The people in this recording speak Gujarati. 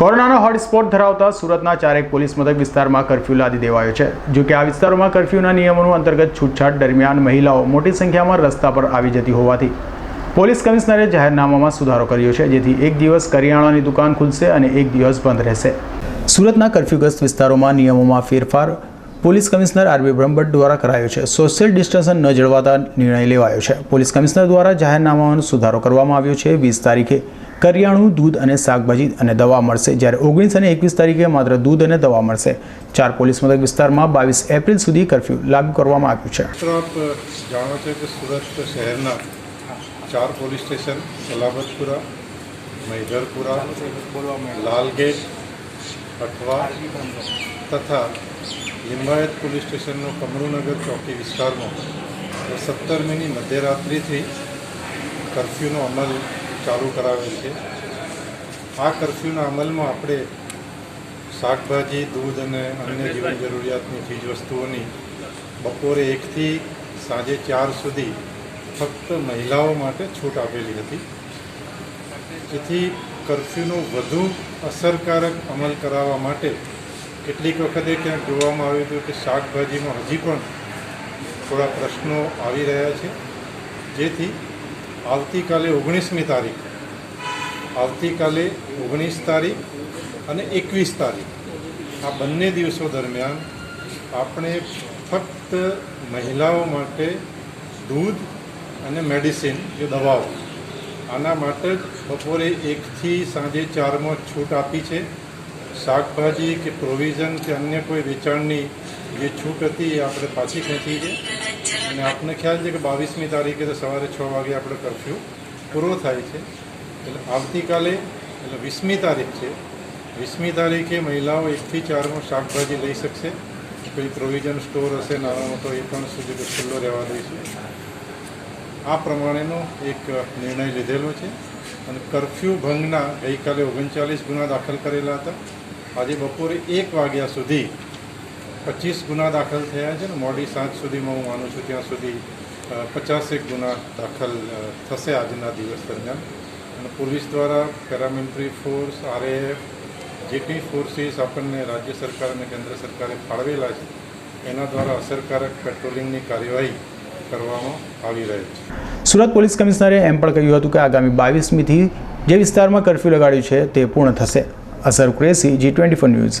કોરોનાનો હોટસ્પોટ ધરાવતા સુરતના ચારેક પોલીસ મથક વિસ્તારમાં કરફ્યુ લાદી દેવાયો છે. જો કે આ વિસ્તારોમાં કરફ્યુના નિયમોનું અંતર્ગત છૂટછાટ દરમિયાન મહિલાઓ મોટી સંખ્યામાં રસ્તા પર આવી જતી હોવાથી પોલીસ કમિશનરે જાહેરનામામાં સુધારો કર્યો છે, જેથી એક દિવસ કરિયાણાની દુકાન ખુલશે અને એક દિવસ બંધ રહેશે. સુરતના કરફ્યુગ્રસ્ત વિસ્તારોમાં નિયમોમાં ફેરફાર પોલીસ કમિશનર આરબી બ્રહ્મભટ્ટ દ્વારા કરાયો છે. સોશિયલ ડિસ્ટન્સન ન જળવાતા નિર્ણય લેવાયો છે. પોલીસ કમિશનર દ્વારા જાહેરનામામાં સુધારો કરવામાં આવ્યો છે. વીસ તારીખે કરિયાણું, દૂધ અને શાકભાજી અને દવા મળશે. જ્યારે ઓગણીસ અને એકવીસ તારીખે માત્ર દૂધ અને દવા મળશે. ચાર પોલીસ મથક વિસ્તારમાં બાવીસ એપ્રિલ સુધી કરફ્યુ લાગુ કરવામાં આવ્યું છે. આપ જાણો છો કે સુરત શહેરના ચાર પોલીસ સ્ટેશન સલાબતપુરા મૈદરપુરા, લાલગેટ અઠવા તથા લિંબાયત પોલીસ સ્ટેશનનો કમરુનગર ચોકી વિસ્તારમાં સત્તરમીની મધ્યરાત્રિથી કરફ્યુનો અમલ ચાલુ કરાવેલ છે. આ કરફ્યુના અમલમાં આપણે શાકભાજી, દૂધ અને અન્ય જીવન જરૂરિયાતની ચીજવસ્તુઓની બપોરે એકથી સાંજે ચાર સુધી ફક્ત મહિલાઓ માટે છૂટ આપેલી હતી. જેથી કરફ્યુનો વધુ અસરકારક અમલ કરાવવા માટે કેટલીક વખતે ક્યાંક જોવામાં આવ્યું હતું કે શાકભાજીમાં હજી પણ થોડા પ્રશ્નો આવી રહ્યા છે. જેથી આવતીકાલે ઓગણીસમી તારીખ, આવતીકાલે ઓગણીસ તારીખ અને એકવીસ તારીખ, આ બંને દિવસો દરમિયાન આપણે ફક્ત મહિલાઓ માટે દૂધ અને મેડિસિન, જે દવાઓ આના માટે જ બપોરે એકથી સાંજે ચારમાં છૂટ આપી છે. શાકભાજી કે પ્રોવિઝન કે અન્ય કોઈ વેચાણની જે છૂટ હતી એ આપણે પાછી ખેંચી છે. અને આપને ખ્યાલ છે કે બાવીસમી તારીખે તો સવારે છ વાગે આપણે કરફ્યુ પૂરો થાય છે. એટલે આવતીકાલે, એટલે વીસમી તારીખ છે. વીસમી તારીખે મહિલાઓ એકથી ચારમાં શાકભાજી લઈ શકશે. કોઈ પ્રોવિઝન સ્ટોર હશે નાનો મોટો એ પણ સુધી ખુલ્લો રહેવા દઈશું આ પ્રમાણેનો એક નિર્ણય લીધેલો છે અને કરફ્યુ ભંગના ગઈકાલે ઓગણચાલીસ ગુના દાખલ કરેલા હતા. આજે બપોરે એક વાગ્યા સુધી પચીસ ગુના દાખલ થયા છે ને મોડી સાંજ સુધીમાં હું માનું છું ત્યાં સુધી પચાસેક ગુના દાખલ થશે આજના દિવસ દરમિયાન. અને પોલીસ દ્વારા પેરામિલિટરી ફોર્સ, આરએએફ જે કંઈ ફોર્સીસ આપણને રાજ્ય સરકાર અને કેન્દ્ર સરકારે ફાળવેલા છે, એના દ્વારા અસરકારક પેટ્રોલિંગની કાર્યવાહી સુરત પોલીસ કમિશનરે એમ પણ કહ્યું હતું કે આગામી બાવીસમીથી જે વિસ્તારમાં કરફ્યુ લગાડ્યું છે તે પૂર્ણ થશે. Asar Qureshi ji twenty four news.